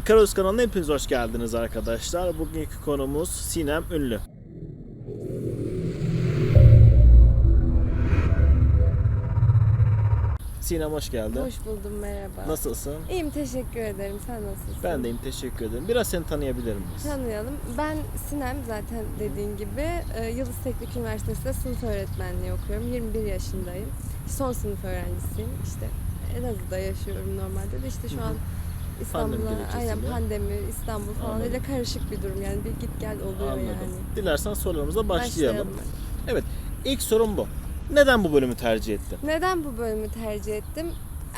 İkaros kanalına hepiniz hoş geldiniz arkadaşlar. Bugünkü konumuz Sinem Ünlü. Sinem hoş geldin. Hoş buldum merhaba. Nasılsın? İyiyim teşekkür ederim. Sen nasılsın? Ben deyim teşekkür ederim. Biraz seni tanıyabilir miyiz? Tanıyalım. Ben Sinem zaten dediğin gibi e, Yıldız Teknik Üniversitesi'nde sınıf öğretmenliği okuyorum. 21 yaşındayım. Son sınıf öğrencisiyim. İşte Elazığ'da yaşıyorum normalde de işte şu Hı hı. An Pandemi İstanbul'a aynen pandemi, İstanbul falan Anladım. öyle karışık bir durum yani bir git gel oluyor Anladım. yani. Dilersen sorularımıza başlayalım. hadi. Evet. İlk sorum bu. Neden bu bölümü tercih ettin? Neden bu bölümü tercih ettim?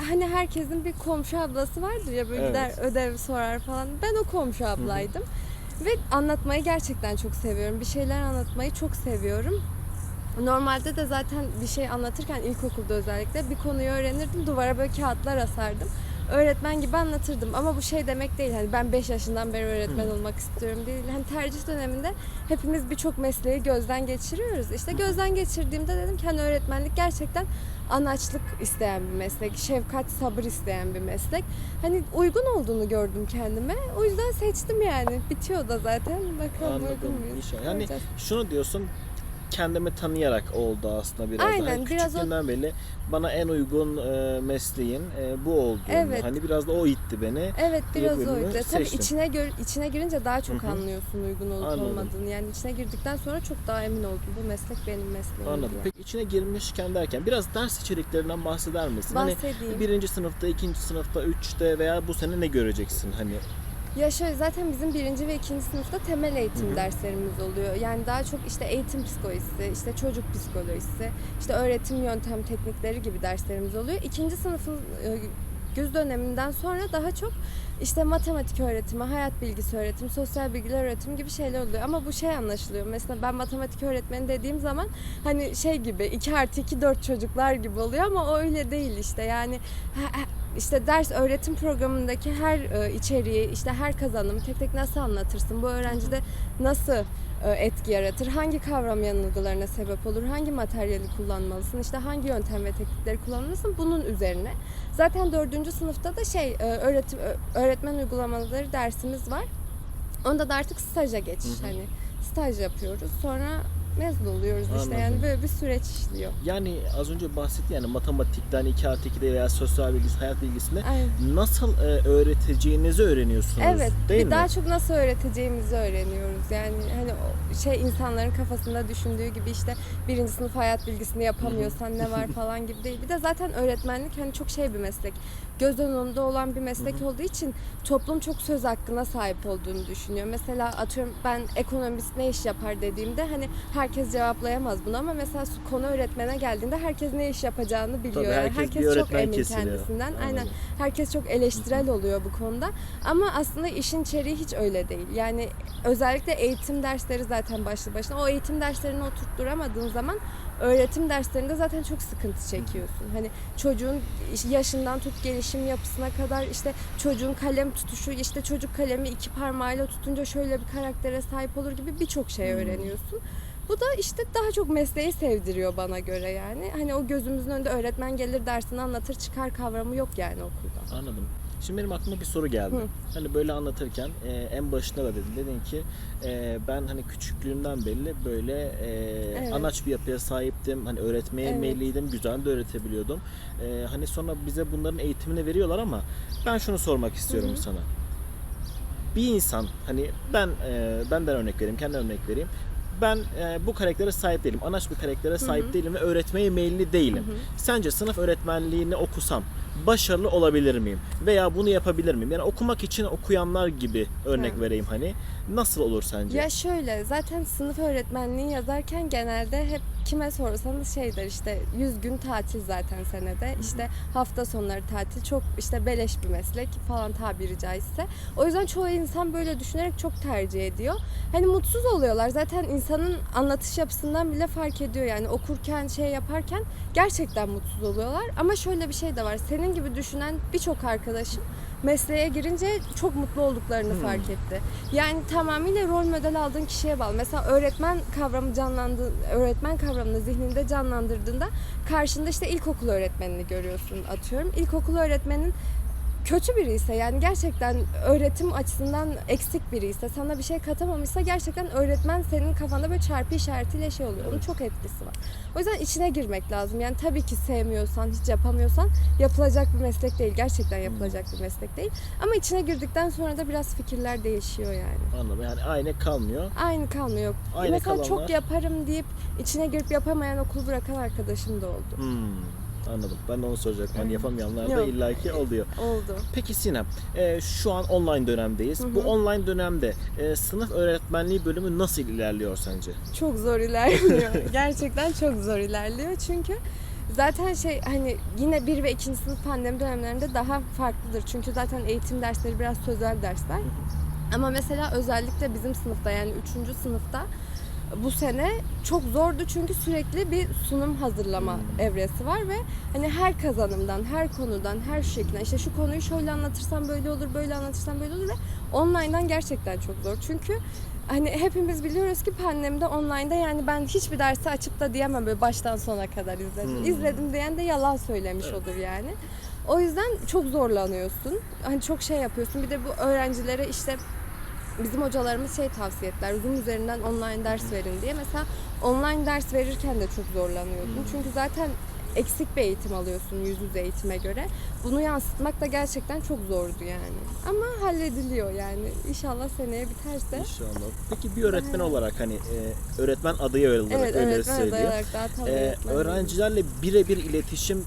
Hani herkesin bir komşu ablası vardır ya böyle Evet. gider ödev sorar falan. Ben o komşu ablaydım. Ve anlatmayı gerçekten çok seviyorum. Bir şeyler anlatmayı çok seviyorum. Normalde de zaten bir şey anlatırken ilkokulda özellikle bir konuyu öğrenirdim. Duvara böyle kağıtlar asardım. Öğretmen gibi anlatırdım ama bu şey demek değil. Hani ben 5 yaşından beri öğretmen olmak istiyorum değil. Hani tercih döneminde hepimiz birçok mesleği gözden geçiriyoruz. İşte gözden geçirdiğimde dedim ki hani öğretmenlik gerçekten anaçlık isteyen bir meslek, şefkat, sabır isteyen bir meslek. Hani uygun olduğunu gördüm kendime. O yüzden seçtim yani. Bitiyor da zaten. Bakalım uygun Anladım. muyuz? İnşallah. Yani Göreceğiz. şunu diyorsun kendimi tanıyarak oldu aslında biraz. Aynen, Hani biraz o- küçüklüğümden beri bana en uygun e, mesleğin e, bu olduğunu. Evet. Hani biraz da o itti beni. Evet biraz bölümü oydu. Tabii içine gör, içine girince daha çok Hı hı. anlıyorsun uygun olup Anladım. olmadığını. Yani içine girdikten sonra çok daha emin oldum. Bu meslek benim mesleğim Anladım. diye. Peki içine girmişken derken biraz ders içeriklerinden bahseder misin? Hani Bahsedeyim. birinci sınıfta, ikinci sınıfta, üçte veya bu sene ne göreceksin? Hani Ya şöyle zaten bizim birinci ve ikinci sınıfta temel eğitim Hı hı. derslerimiz oluyor. Yani daha çok işte eğitim psikolojisi, işte çocuk psikolojisi, işte öğretim yöntem teknikleri gibi derslerimiz oluyor. İkinci sınıfın e, güz döneminden sonra daha çok işte matematik öğretimi, hayat bilgisi öğretimi, sosyal bilgiler öğretimi gibi şeyler oluyor. Ama bu şey anlaşılıyor. Mesela ben matematik öğretmeni dediğim zaman hani şey gibi 2 artı 2 4 çocuklar gibi oluyor ama o öyle değil işte. Yani işte ders öğretim programındaki her e, içeriği, işte her kazanımı tek tek nasıl anlatırsın? Bu öğrencide nasıl e, etki yaratır? Hangi kavram yanılgılarına sebep olur? Hangi materyali kullanmalısın? İşte hangi yöntem ve teknikleri kullanmalısın? Bunun üzerine. Zaten dördüncü sınıfta da şey e, öğretim öğretmen uygulamaları dersimiz var. Onda da artık staja geçiş hani staj yapıyoruz. Sonra mezun oluyoruz işte Anladım. yani böyle bir süreç işliyor. yani az önce bahsetti yani matematikten 2 artı 2'de veya sosyal bilgisi, hayat bilgisinde Aynen. nasıl e, öğreteceğinizi öğreniyorsunuz. Evet, değil bir mi? daha çok nasıl öğreteceğimizi öğreniyoruz. Yani hani şey insanların kafasında düşündüğü gibi işte birinci sınıf hayat bilgisini yapamıyorsan ne var falan gibi değil. Bir de zaten öğretmenlik hani çok şey bir meslek. Göz önünde olan bir meslek olduğu için toplum çok söz hakkına sahip olduğunu düşünüyor. Mesela atıyorum ben ekonomist ne iş yapar dediğimde hani herkes cevaplayamaz bunu ama mesela konu öğretmene geldiğinde herkes ne iş yapacağını biliyor. Tabii herkes herkes çok emin kesiliyor. kendisinden. Aynen. Anladım. Herkes çok eleştirel oluyor bu konuda. Ama aslında işin içeriği hiç öyle değil. Yani özellikle eğitim dersleri zaten başlı başına. O eğitim derslerini oturtturamadığın zaman öğretim derslerinde zaten çok sıkıntı çekiyorsun. Hani çocuğun yaşından tut gelişim yapısına kadar işte çocuğun kalem tutuşu, işte çocuk kalemi iki parmağıyla tutunca şöyle bir karaktere sahip olur gibi birçok şey Hmm. Bu da işte daha çok mesleği sevdiriyor bana göre yani. Hani o gözümüzün önünde öğretmen gelir dersini anlatır çıkar kavramı yok yani okulda. Anladım. Şimdi benim aklıma bir soru geldi. Hı. Hani böyle anlatırken e, en başında da dedin. Dedin ki e, ben hani küçüklüğümden beri böyle e, Evet. anaç bir yapıya sahiptim. Hani öğretmeye Evet. meyilliydim. Güzel de öğretebiliyordum. E, hani sonra bize bunların eğitimini veriyorlar ama ben şunu sormak istiyorum hı. sana. Bir insan hani ben e, benden örnek vereyim, kendi örnek vereyim. Ben e, bu karaktere sahip değilim. Anaç bir karaktere sahip hı. değilim ve öğretmeye meyilli değilim. Hı hı. Sence sınıf öğretmenliğini okusam başarılı olabilir miyim? Veya bunu yapabilir miyim? Yani okumak için okuyanlar gibi örnek Hı. vereyim hani. Nasıl olur sence? Ya şöyle zaten sınıf öğretmenliği yazarken genelde hep kime sorsanız şey der işte 100 gün tatil zaten senede işte hafta sonları tatil çok işte beleş bir meslek falan tabiri caizse. O yüzden çoğu insan böyle düşünerek çok tercih ediyor. Hani mutsuz oluyorlar zaten insanın anlatış yapısından bile fark ediyor yani okurken şey yaparken gerçekten mutsuz oluyorlar. Ama şöyle bir şey de var senin gibi düşünen birçok arkadaşım mesleğe girince çok mutlu olduklarını Hmm. fark etti. Yani tamamıyla rol model aldığın kişiye bağlı. Mesela öğretmen kavramı canlandı, öğretmen kavramını zihninde canlandırdığında karşında işte ilkokul öğretmenini görüyorsun atıyorum. İlkokul öğretmenin kötü biri ise yani gerçekten öğretim açısından eksik biri ise sana bir şey katamamışsa gerçekten öğretmen senin kafanda böyle çarpı işaretiyle şey oluyor. Onun çok etkisi var. O yüzden içine girmek lazım. Yani tabii ki sevmiyorsan, hiç yapamıyorsan yapılacak bir meslek değil. Gerçekten yapılacak bir meslek değil. Ama içine girdikten sonra da biraz fikirler değişiyor yani. Anladım. Yani aynı kalmıyor. Aynı kalmıyor. Aynı Mesela kalanlar- çok yaparım deyip içine girip yapamayan okulu bırakan arkadaşım da oldu. Hmm, anladım. Ben de onu soracaktım. Hani yapamayanlar da Yok. illaki oluyor. Oldu. Peki Sinem, e, şu an online dönemdeyiz. Bu online dönemde e, sınıf öğretmenliği bölümü nasıl ilerliyor sence? Çok zor ilerliyor. Gerçekten çok zor ilerliyor. Çünkü zaten şey hani yine bir ve ikinci sınıf pandemi dönemlerinde daha farklıdır. Çünkü zaten eğitim dersleri biraz sözel dersler. Ama mesela özellikle bizim sınıfta yani üçüncü sınıfta bu sene çok zordu çünkü sürekli bir sunum hazırlama Hmm. evresi var ve hani her kazanımdan, her konudan, her şekilde işte şu konuyu şöyle anlatırsam böyle olur, böyle anlatırsam böyle olur ve online'dan gerçekten çok zor. Çünkü hani hepimiz biliyoruz ki pandemide online'da yani ben hiçbir dersi açıp da diyemem böyle baştan sona kadar izledim. Hmm. İzledim diyen de yalan söylemiş Evet. olur yani. O yüzden çok zorlanıyorsun. Hani çok şey yapıyorsun. Bir de bu öğrencilere işte bizim hocalarımız şey tavsiye ettiler. Zoom üzerinden online ders verin diye. Mesela online ders verirken de çok zorlanıyordum. Hmm. Çünkü zaten eksik bir eğitim alıyorsun yüz yüze eğitime göre. Bunu yansıtmak da gerçekten çok zordu yani. Ama hallediliyor yani. İnşallah seneye biterse. İnşallah. Peki bir öğretmen Evet. olarak hani e, öğretmen adayı olarak Evet, öyle öğretmen söylüyor. adayarak daha tam E, öğretmen öğrencilerle birebir iletişim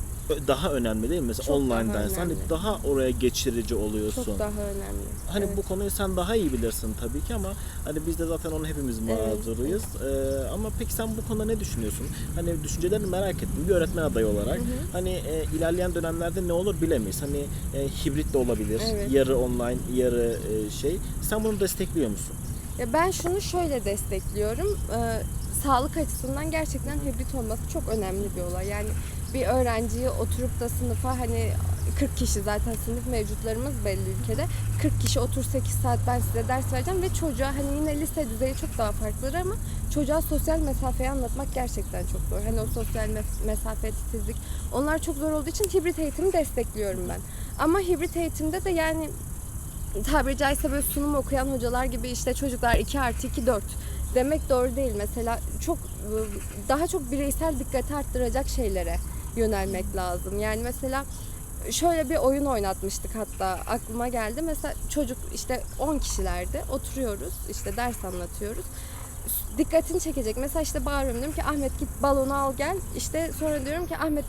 daha önemli değil mi? Mesela Çok online daha ders. Hani daha oraya geçirici oluyorsun. Çok daha önemli. Hani Evet. bu konuyu sen daha iyi bilirsin tabii ki ama hani biz de zaten onu hepimiz Evet. mağduruyuz. Ee, ama peki sen bu konuda ne düşünüyorsun? Hani düşüncelerini merak ettim. Bir öğretmen adayı olarak. Hı hı. Hani e, ilerleyen dönemlerde ne olur bilemeyiz. Hani e, hibrit de olabilir. Evet. Yarı online, yarı e, şey. Sen bunu destekliyor musun? Ya ben şunu şöyle destekliyorum. Ee, sağlık açısından gerçekten hibrit olması çok önemli bir olay. Yani bir öğrenciyi oturup da sınıfa hani 40 kişi zaten sınıf mevcutlarımız belli ülkede. 40 kişi otur 8 saat ben size ders vereceğim ve çocuğa hani yine lise düzeyi çok daha farklıdır ama çocuğa sosyal mesafeyi anlatmak gerçekten çok zor. Hani o sosyal mes- mesafesizlik onlar çok zor olduğu için hibrit eğitimi destekliyorum ben. Ama hibrit eğitimde de yani tabiri caizse böyle sunum okuyan hocalar gibi işte çocuklar 2 artı 2 4 demek doğru değil. Mesela çok daha çok bireysel dikkati arttıracak şeylere yönelmek lazım. Yani mesela şöyle bir oyun oynatmıştık hatta aklıma geldi. Mesela çocuk işte 10 kişilerdi oturuyoruz işte ders anlatıyoruz. Dikkatini çekecek. Mesela işte bağırıyorum diyorum ki Ahmet git balonu al gel. İşte sonra diyorum ki Ahmet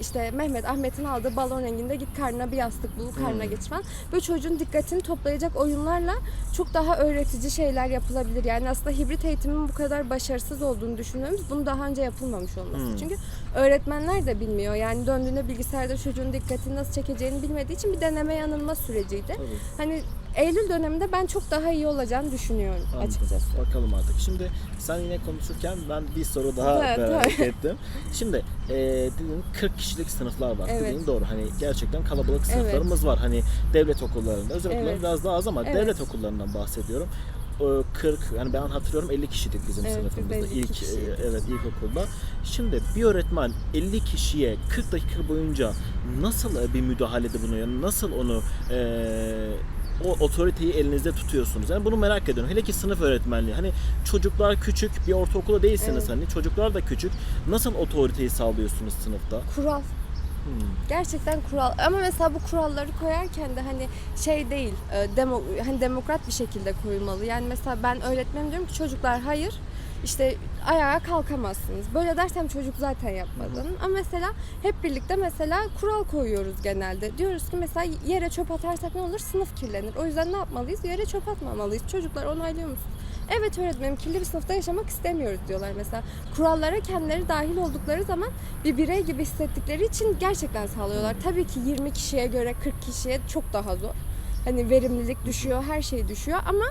işte Mehmet Ahmet'in aldığı balon renginde git karnına bir yastık bul karnına Hmm. geç falan. Böyle çocuğun dikkatini toplayacak oyunlarla çok daha öğretici şeyler yapılabilir. Yani aslında hibrit eğitimin bu kadar başarısız olduğunu düşünüyoruz. Bunu daha önce yapılmamış olması. Hmm. Çünkü öğretmenler de bilmiyor. Yani döndüğünde bilgisayarda çocuğun dikkatini nasıl çekeceğini bilmediği için bir deneme yanılma süreciydi. Tabii. Hani Eylül döneminde ben çok daha iyi olacağını düşünüyorum Anladım. açıkçası. Bakalım artık. Şimdi sen yine konuşurken ben bir soru daha Evet, merak evet. ettim. Şimdi e, dedin 40 kişilik sınıflar var. Evet. Dediğin doğru. Hani gerçekten kalabalık sınıflarımız var. Hani devlet okullarında. Özel Evet. biraz daha az ama Evet. devlet okullarından bahsediyorum. O 40 yani ben hatırlıyorum 50 kişiydik bizim Evet, sınıfımızda 52 ilk kişiydik. evet ilkokulda. Şimdi bir öğretmen 50 kişiye 40 dakika boyunca nasıl bir müdahalede bulunuyor? Nasıl onu e, o otoriteyi elinizde tutuyorsunuz. Yani bunu merak ediyorum. Hele ki sınıf öğretmenliği. Hani çocuklar küçük, bir ortaokula değilsiniz Evet. hani. Çocuklar da küçük. Nasıl otoriteyi sağlıyorsunuz sınıfta? Kural. Hmm. Gerçekten kural. Ama mesela bu kuralları koyarken de hani şey değil, e, demo, hani demokrat bir şekilde koyulmalı. Yani mesela ben öğretmenim diyorum ki çocuklar hayır, işte ayağa kalkamazsınız. Böyle dersem çocuk zaten yapmadın. Ama mesela hep birlikte mesela kural koyuyoruz genelde. Diyoruz ki mesela yere çöp atarsak ne olur? Sınıf kirlenir. O yüzden ne yapmalıyız? Yere çöp atmamalıyız. Çocuklar onaylıyor musunuz? Evet öğretmenim kirli bir sınıfta yaşamak istemiyoruz diyorlar mesela. Kurallara kendileri dahil oldukları zaman bir birey gibi hissettikleri için gerçekten sağlıyorlar. Tabii ki 20 kişiye göre 40 kişiye çok daha zor. Hani verimlilik düşüyor, her şey düşüyor ama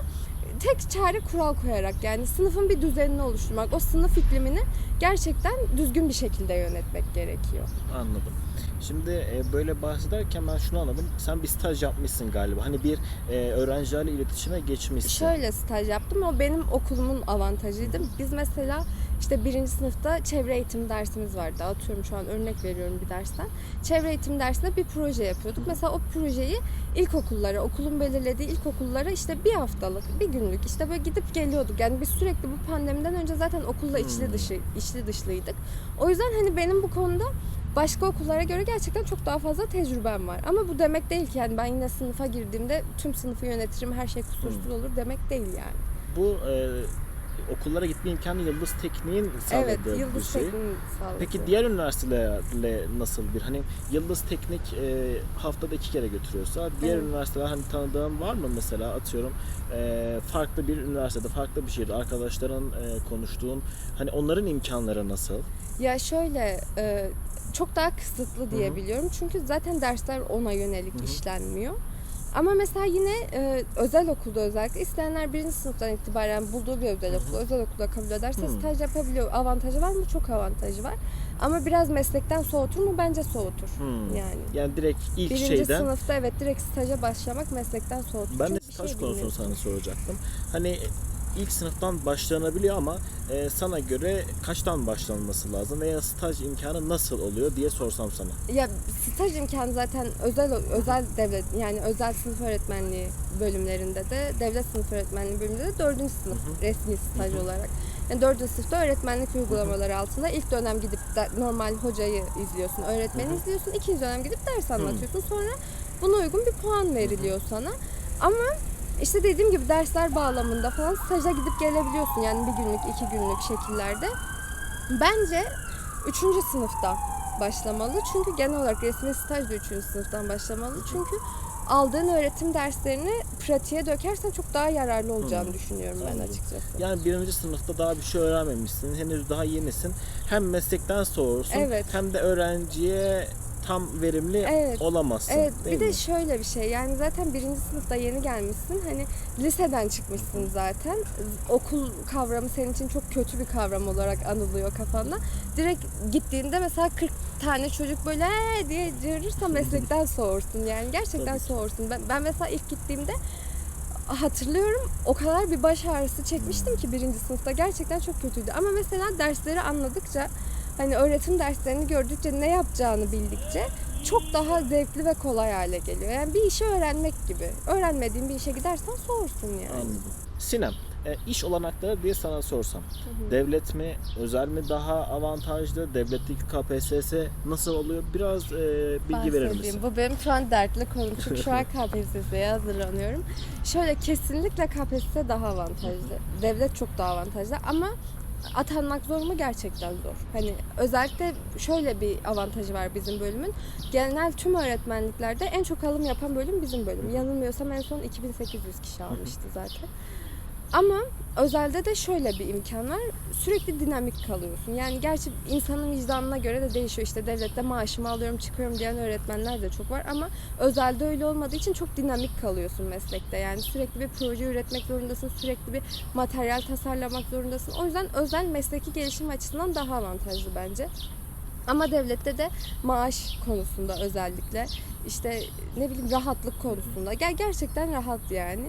tek çare kural koyarak yani sınıfın bir düzenini oluşturmak, o sınıf iklimini gerçekten düzgün bir şekilde yönetmek gerekiyor. Anladım. Şimdi e, böyle bahsederken ben şunu anladım. Sen bir staj yapmışsın galiba. Hani bir e, öğrencilerle iletişime geçmişsin. Şöyle staj yaptım. O benim okulumun avantajıydı. Biz mesela işte birinci sınıfta çevre eğitimi dersimiz vardı. Atıyorum şu an örnek veriyorum bir dersten. Çevre eğitim dersinde bir proje yapıyorduk. Mesela o projeyi ilkokullara, okulun belirlediği ilkokullara işte bir haftalık, bir günlük işte böyle gidip geliyorduk. Yani biz sürekli bu pandemiden önce zaten okulla içli Hmm. dışı, içli dışlıydık. O yüzden hani benim bu konuda başka okullara göre gerçekten çok daha fazla tecrübem var. Ama bu demek değil ki yani ben yine sınıfa girdiğimde tüm sınıfı yönetirim, her şey kusursuz olur demek değil yani. Bu e, okullara gitme imkanı Yıldız Teknik'in sağladığı Evet, bir Yıldız şey. Teknik'in sağladığı. Peki diğer üniversitelerle nasıl bir hani Yıldız Teknik e, haftada iki kere götürüyorsa diğer Evet. üniversiteler hani tanıdığın var mı mesela atıyorum e, farklı bir üniversitede farklı bir şehirde arkadaşların e, konuştuğun hani onların imkanları nasıl? Ya şöyle e, çok daha kısıtlı diye biliyorum. Çünkü zaten dersler ona yönelik Hı hı. işlenmiyor. Ama mesela yine e, özel okulda özellikle isteyenler birinci sınıftan itibaren bulduğu bir özel okulu, özel okulda kabul ederse Hı. staj yapabiliyor. Avantajı var mı? Çok avantajı var. Ama biraz meslekten soğutur mu? Bence soğutur. Hmm. Yani. Yani direkt ilk Birinci şeyden sınıfta evet direkt staja başlamak meslekten soğutur. ben de staj şey konusunu sana soracaktım. Hani ilk sınıftan başlanabiliyor ama e, sana göre kaçtan başlanması lazım veya staj imkanı nasıl oluyor diye sorsam sana. Ya staj imkanı zaten özel özel devlet yani özel sınıf öğretmenliği bölümlerinde de devlet sınıf öğretmenliği bölümünde de dördüncü sınıf Hı hı. resmi staj Hı hı. olarak. Yani dördüncü sınıfta öğretmenlik uygulamaları altında ilk dönem gidip de, normal hocayı izliyorsun, öğretmeni Hı hı. izliyorsun. ikinci dönem gidip ders anlatıyorsun. Sonra buna uygun bir puan veriliyor sana. Ama işte dediğim gibi dersler bağlamında falan staja gidip gelebiliyorsun. Yani bir günlük, iki günlük şekillerde. Bence üçüncü sınıfta başlamalı. Çünkü genel olarak resmi staj da üçüncü sınıftan başlamalı. Çünkü aldığın öğretim derslerini pratiğe dökersen çok daha yararlı olacağını Hı. düşünüyorum ben açıkçası. Yani birinci sınıfta daha bir şey öğrenmemişsin. Henüz daha yenisin. Hem meslekten soğursun Evet. hem de öğrenciye tam verimli Evet. olamazsın. Evet değil bir de mi? şöyle bir şey yani zaten birinci sınıfta yeni gelmişsin hani liseden çıkmışsın zaten okul kavramı senin için çok kötü bir kavram olarak anılıyor kafanda direkt gittiğinde mesela 40 tane çocuk böyle "Ee!" diye cırırsa meslekten soğursun yani gerçekten soğursun ben, ben mesela ilk gittiğimde hatırlıyorum o kadar bir baş ağrısı çekmiştim ki birinci sınıfta gerçekten çok kötüydü ama mesela dersleri anladıkça hani öğretim derslerini gördükçe ne yapacağını bildikçe çok daha zevkli ve kolay hale geliyor. Yani bir işi öğrenmek gibi. Öğrenmediğin bir işe gidersen soğursun yani. Anladım. Sinem, e, iş olanakları diye sana sorsam. Hı hı. Devlet mi, özel mi daha avantajlı? Devletteki KPSS nasıl oluyor? Biraz e, bilgi verir Bahsedeyim. misin? Bu benim şu an dertli konum. Çünkü şu an KPSS'ye hazırlanıyorum. Şöyle kesinlikle KPSS daha avantajlı. Devlet çok daha avantajlı ama atanmak zor mu? Gerçekten zor. Hani özellikle şöyle bir avantajı var bizim bölümün. Genel tüm öğretmenliklerde en çok alım yapan bölüm bizim bölüm. Yanılmıyorsam en son 2800 kişi almıştı zaten. Ama özelde de şöyle bir imkan var. Sürekli dinamik kalıyorsun. Yani gerçi insanın vicdanına göre de değişiyor. İşte devlette maaşımı alıyorum çıkıyorum diyen öğretmenler de çok var. Ama özelde öyle olmadığı için çok dinamik kalıyorsun meslekte. Yani sürekli bir proje üretmek zorundasın. Sürekli bir materyal tasarlamak zorundasın. O yüzden özel mesleki gelişim açısından daha avantajlı bence. Ama devlette de maaş konusunda özellikle işte ne bileyim rahatlık konusunda Ger- gerçekten rahat yani.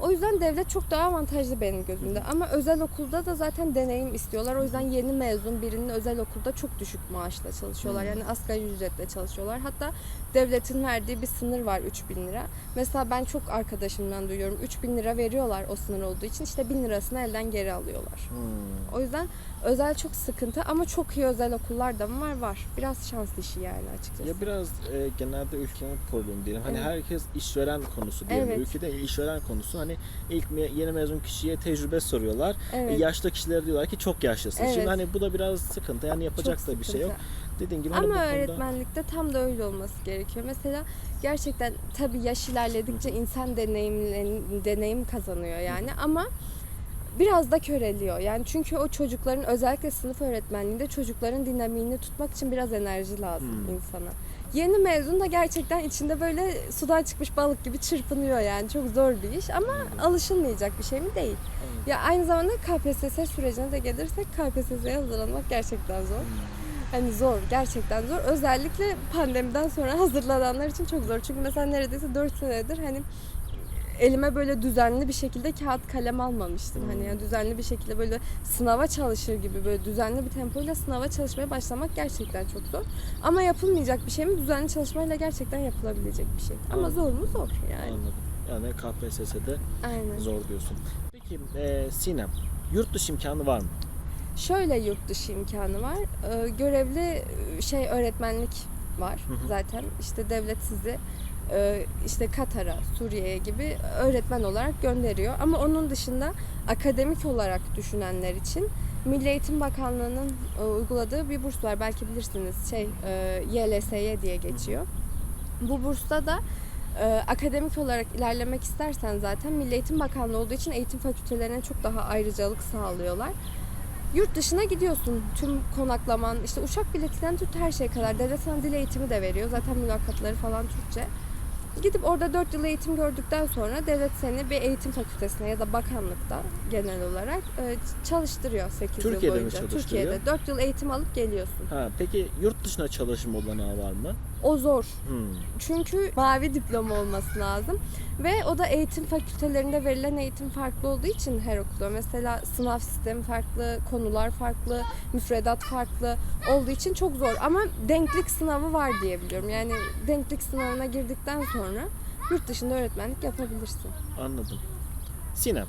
O yüzden devlet çok daha avantajlı benim gözümde. Ama özel okulda da zaten deneyim istiyorlar. O yüzden yeni mezun birinin özel okulda çok düşük maaşla çalışıyorlar. Yani asgari ücretle çalışıyorlar. Hatta devletin verdiği bir sınır var 3000 lira. Mesela ben çok arkadaşımdan duyuyorum. 3000 lira veriyorlar o sınır olduğu için. işte 1000 lirasını elden geri alıyorlar. Hmm. O yüzden özel çok sıkıntı ama çok iyi özel okullar da mı var? Var. Biraz şans işi yani açıkçası. Ya biraz e, genelde ülkenin problemi diyelim. Hani Evet. herkes işveren konusu diyelim. Evet. Ülkede işveren konusu hani ilk me- yeni mezun kişiye tecrübe soruyorlar. E, Evet. yaşlı kişilere diyorlar ki çok yaşlısın. Evet. Şimdi hani bu da biraz sıkıntı. Yani yapacak Çok da bir şey yok. sıkıntı. Dediğin gibi hani Ama konuda öğretmenlikte tam da öyle olması gerekiyor. Mesela gerçekten tabii yaş ilerledikçe insan deneyimlen- deneyim kazanıyor yani ama biraz da köreliyor. Yani çünkü o çocukların özellikle sınıf öğretmenliğinde çocukların dinamiğini tutmak için biraz enerji lazım Hmm. insana. Yeni mezun da gerçekten içinde böyle sudan çıkmış balık gibi çırpınıyor yani. Çok zor bir iş ama alışılmayacak bir şey mi değil. Ya aynı zamanda KPSS sürecine de gelirsek KPSS'ye hazırlanmak gerçekten zor. Hani zor, gerçekten zor. Özellikle pandemiden sonra hazırlananlar için çok zor. Çünkü mesela neredeyse 4 senedir hani elime böyle düzenli bir şekilde kağıt kalem almamıştım. Hmm. Hani yani düzenli bir şekilde böyle sınava çalışır gibi böyle düzenli bir tempoyla sınava çalışmaya başlamak gerçekten çok zor. Ama yapılmayacak bir şey mi? Düzenli çalışmayla gerçekten yapılabilecek bir şey. Ama zor mu? Zor yani. Anladım. Yani KPSS'de Aynen. zor diyorsun. Peki e, Sinem, yurt dışı imkanı var mı? Şöyle yurt dışı imkanı var. Ee, görevli e, şey öğretmenlik var Hı hı. zaten. İşte devlet sizi işte Katar'a, Suriye'ye gibi öğretmen olarak gönderiyor. Ama onun dışında akademik olarak düşünenler için Milli Eğitim Bakanlığı'nın e, uyguladığı bir burs var. Belki bilirsiniz şey e, YLSY diye geçiyor. Bu bursta da e, akademik olarak ilerlemek istersen zaten Milli Eğitim Bakanlığı olduğu için eğitim fakültelerine çok daha ayrıcalık sağlıyorlar. Yurt dışına gidiyorsun. Tüm konaklaman, işte uçak biletinden tut her şeye kadar. Devlet sana dil eğitimi de veriyor. Zaten mülakatları falan Türkçe. Gidip orada 4 yıl eğitim gördükten sonra devlet seni bir eğitim fakültesine ya da bakanlıkta genel olarak e, çalıştırıyor 8 yıl Türkiye'de mi boyunca. çalıştırıyor? Türkiye'de 4 yıl eğitim alıp geliyorsun. Ha, peki yurt dışına çalışma olanağı var mı? O zor. Hmm. Çünkü mavi diploma olması lazım. Ve o da eğitim fakültelerinde verilen eğitim farklı olduğu için her okulda. Mesela sınav sistemi farklı, konular farklı, müfredat farklı olduğu için çok zor. Ama denklik sınavı var diye biliyorum. Yani denklik sınavına girdikten sonra yurt dışında öğretmenlik yapabilirsin. Anladım. Sinem,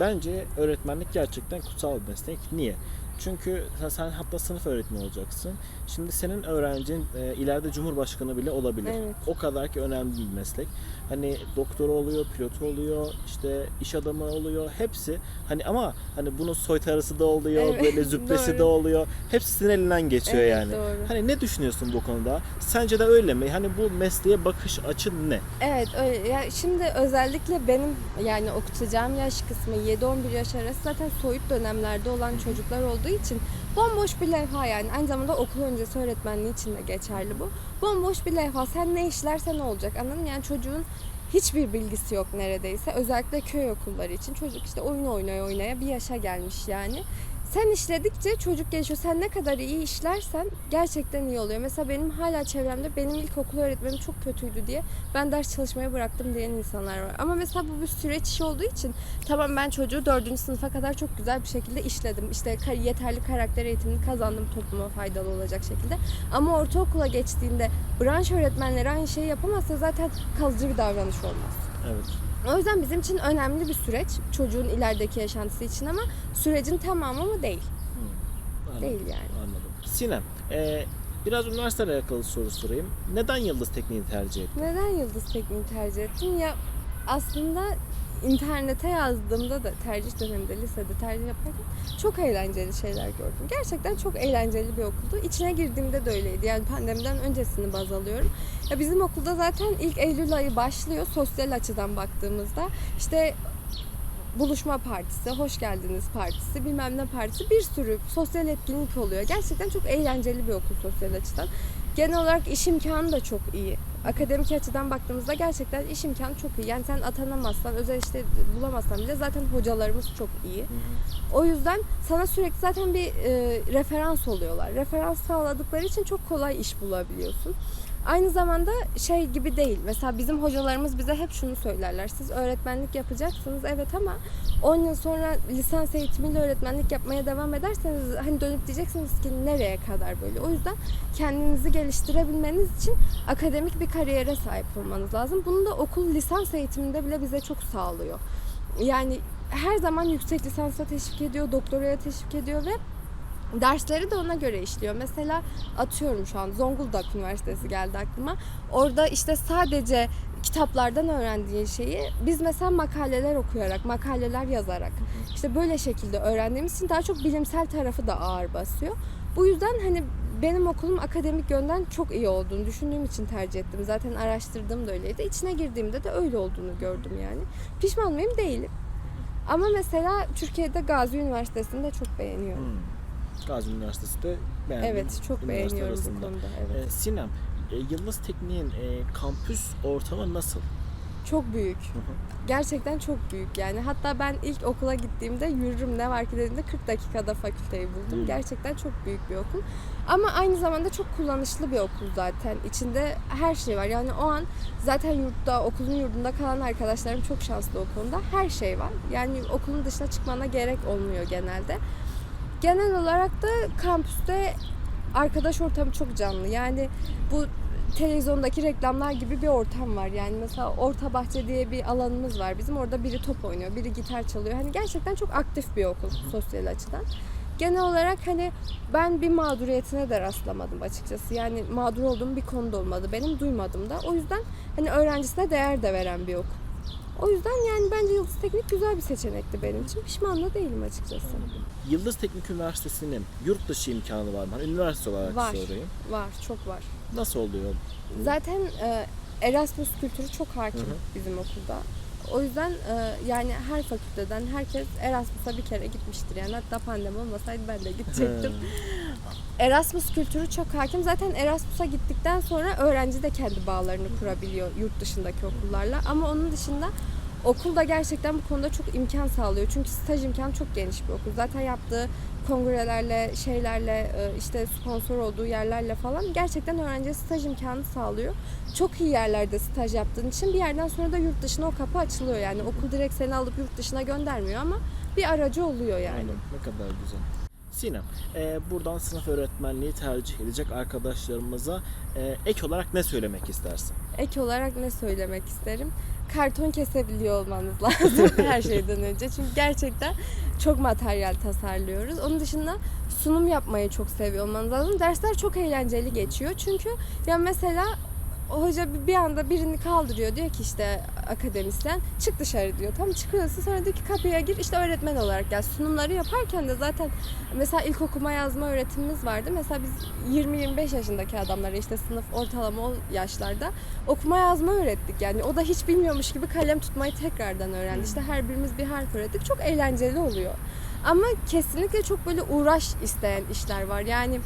bence öğretmenlik gerçekten kutsal bir meslek. Niye? Çünkü sen- hatta sınıf öğretmeni olacaksın. Şimdi senin öğrencin e, ileride cumhurbaşkanı bile olabilir. Evet. O kadar ki önemli bir meslek. Hani doktoru oluyor, pilotu oluyor, işte iş adamı oluyor. Hepsi hani ama hani bunun soytarısı da oluyor, Evet, böyle züppesi de oluyor. Hepsi senin elinden geçiyor Evet, yani. doğru. Hani ne düşünüyorsun bu konuda? Sence de öyle mi? Hani bu mesleğe bakış açın ne? Evet öyle. Ya şimdi özellikle benim yani okutacağım yaş kısmı 7-11 yaş arası zaten soyut dönemlerde olan çocuklar olduğu için bomboş bir levha yani. Aynı zamanda okul öncesi öğretmenliği için de geçerli bu. Bomboş bir levha. Sen ne işlersen olacak anladın mı? Yani çocuğun hiçbir bilgisi yok neredeyse. Özellikle köy okulları için çocuk işte oyun oynaya oynaya bir yaşa gelmiş yani. Sen işledikçe çocuk gelişiyor. Sen ne kadar iyi işlersen gerçekten iyi oluyor. Mesela benim hala çevremde benim ilkokul öğretmenim çok kötüydü diye ben ders çalışmaya bıraktım diyen insanlar var. Ama mesela bu bir süreç işi olduğu için tamam ben çocuğu dördüncü sınıfa kadar çok güzel bir şekilde işledim. İşte yeterli karakter eğitimini kazandım topluma faydalı olacak şekilde. Ama ortaokula geçtiğinde branş öğretmenleri aynı şeyi yapamazsa zaten kalıcı bir davranış olmaz. Evet. O yüzden bizim için önemli bir süreç çocuğun ilerideki yaşantısı için ama sürecin tamamı mı değil. Anladım. Değil yani. Anladım. Sinem, e, biraz üniversiteyle alakalı soru sorayım. Neden Yıldız Tekniği tercih ettin? Neden Yıldız Tekniği tercih ettin? Ya aslında internete yazdığımda da tercih döneminde lisede tercih yaparken çok eğlenceli şeyler gördüm. Gerçekten çok eğlenceli bir okuldu. İçine girdiğimde de öyleydi. Yani pandemiden öncesini baz alıyorum. Ya bizim okulda zaten ilk Eylül ayı başlıyor sosyal açıdan baktığımızda. İşte buluşma partisi, hoş geldiniz partisi, bilmem ne partisi bir sürü sosyal etkinlik oluyor. Gerçekten çok eğlenceli bir okul sosyal açıdan. Genel olarak iş imkanı da çok iyi. Akademik açıdan baktığımızda gerçekten iş imkanı çok iyi. Yani sen atanamazsan, özel işte bulamazsan bile zaten hocalarımız çok iyi. O yüzden sana sürekli zaten bir e, referans oluyorlar. Referans sağladıkları için çok kolay iş bulabiliyorsun. Aynı zamanda şey gibi değil. Mesela bizim hocalarımız bize hep şunu söylerler. Siz öğretmenlik yapacaksınız evet ama 10 yıl sonra lisans eğitimiyle öğretmenlik yapmaya devam ederseniz hani dönüp diyeceksiniz ki nereye kadar böyle. O yüzden kendinizi geliştirebilmeniz için akademik bir kariyere sahip olmanız lazım. Bunu da okul lisans eğitiminde bile bize çok sağlıyor. Yani her zaman yüksek lisansa teşvik ediyor, doktoraya teşvik ediyor ve dersleri de ona göre işliyor. Mesela atıyorum şu an Zonguldak Üniversitesi geldi aklıma. Orada işte sadece kitaplardan öğrendiğin şeyi biz mesela makaleler okuyarak, makaleler yazarak işte böyle şekilde öğrendiğimiz için daha çok bilimsel tarafı da ağır basıyor. Bu yüzden hani benim okulum akademik yönden çok iyi olduğunu düşündüğüm için tercih ettim. Zaten araştırdığım da öyleydi. İçine girdiğimde de öyle olduğunu gördüm yani. Pişman mıyım? Değilim. Ama mesela Türkiye'de Gazi Üniversitesi'ni de çok beğeniyorum. Hmm. Gazi Üniversitesi de beğendim. Evet çok beğeniyorum bu konuda. Evet. E, Sinem, e, Yıldız Tekniğin e, kampüs ortamı nasıl? Çok büyük. Gerçekten çok büyük yani. Hatta ben ilk okula gittiğimde yürürüm ne var ki dediğimde 40 dakikada fakülteyi buldum. Hmm. Gerçekten çok büyük bir okul. Ama aynı zamanda çok kullanışlı bir okul zaten. İçinde her şey var. Yani o an zaten yurtta, okulun yurdunda kalan arkadaşlarım çok şanslı o konuda. Her şey var. Yani okulun dışına çıkmana gerek olmuyor genelde. Genel olarak da kampüste arkadaş ortamı çok canlı. Yani bu televizyondaki reklamlar gibi bir ortam var. Yani mesela Orta Bahçe diye bir alanımız var bizim. Orada biri top oynuyor, biri gitar çalıyor. Hani gerçekten çok aktif bir okul sosyal açıdan. Genel olarak hani ben bir mağduriyetine de rastlamadım açıkçası. Yani mağdur olduğum bir konuda olmadı. Benim duymadım da. O yüzden hani öğrencisine değer de veren bir okul. O yüzden yani bence Yıldız Teknik güzel bir seçenekti benim için. Pişman da değilim açıkçası. Yıldız Teknik Üniversitesi'nin yurt dışı imkanı var mı? Hani üniversite olarak Var. sorayım. Var, çok var. Nasıl oluyor? Zaten e, Erasmus kültürü çok hakim Hı hı. bizim okulda. O yüzden e, yani her fakülteden herkes Erasmus'a bir kere gitmiştir. Yani hatta pandemi olmasaydı ben de gidecektim. Erasmus kültürü çok hakim. Zaten Erasmus'a gittikten sonra öğrenci de kendi bağlarını kurabiliyor yurt dışındaki okullarla. Ama onun dışında okul da gerçekten bu konuda çok imkan sağlıyor. Çünkü staj imkanı çok geniş bir okul. Zaten yaptığı kongrelerle, şeylerle, e, işte sponsor olduğu yerlerle falan gerçekten öğrenciye staj imkanı sağlıyor. Çok iyi yerlerde staj yaptığın için bir yerden sonra da yurt dışına o kapı açılıyor. Yani okul direkt seni alıp yurt dışına göndermiyor ama bir aracı oluyor yani. Aynen. Ne kadar güzel. Sinem, e, buradan sınıf öğretmenliği tercih edecek arkadaşlarımıza e, ek olarak ne söylemek istersin? Ek olarak ne söylemek isterim? Karton kesebiliyor olmanız lazım her şeyden önce. Çünkü gerçekten çok materyal tasarlıyoruz. Onun dışında sunum yapmayı çok seviyor olmanız lazım. Dersler çok eğlenceli geçiyor. Çünkü ya mesela o hoca bir- anda birini kaldırıyor. Diyor ki işte akademisyen çık dışarı diyor. Tam çıkıyorsun sonra diyor ki kapıya gir işte öğretmen olarak gel. Sunumları yaparken de zaten mesela ilk okuma yazma öğretimimiz vardı. Mesela biz 20-25 yaşındaki adamlara işte sınıf ortalama yaşlarda okuma yazma öğrettik. Yani o da hiç bilmiyormuş gibi kalem tutmayı tekrardan öğrendi. İşte her birimiz bir harf öğrettik. Çok eğlenceli oluyor. Ama kesinlikle çok böyle uğraş isteyen işler var. Yani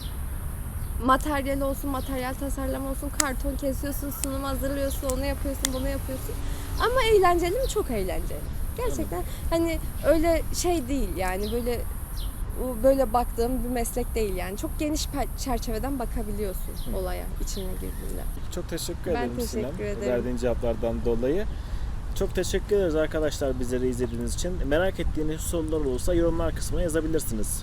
materyal olsun, materyal tasarlama olsun, karton kesiyorsun, sunum hazırlıyorsun, onu yapıyorsun, bunu yapıyorsun. Ama eğlenceli mi? Çok eğlenceli. Gerçekten hani öyle şey değil yani böyle böyle baktığım bir meslek değil yani. Çok geniş çerçeveden bakabiliyorsun olaya içine girdiğinde. Çok teşekkür Ben ederim teşekkür Sinem. ederim. Verdiğin cevaplardan dolayı. Çok teşekkür ederiz arkadaşlar bizleri izlediğiniz için. Merak ettiğiniz sorular olursa yorumlar kısmına yazabilirsiniz.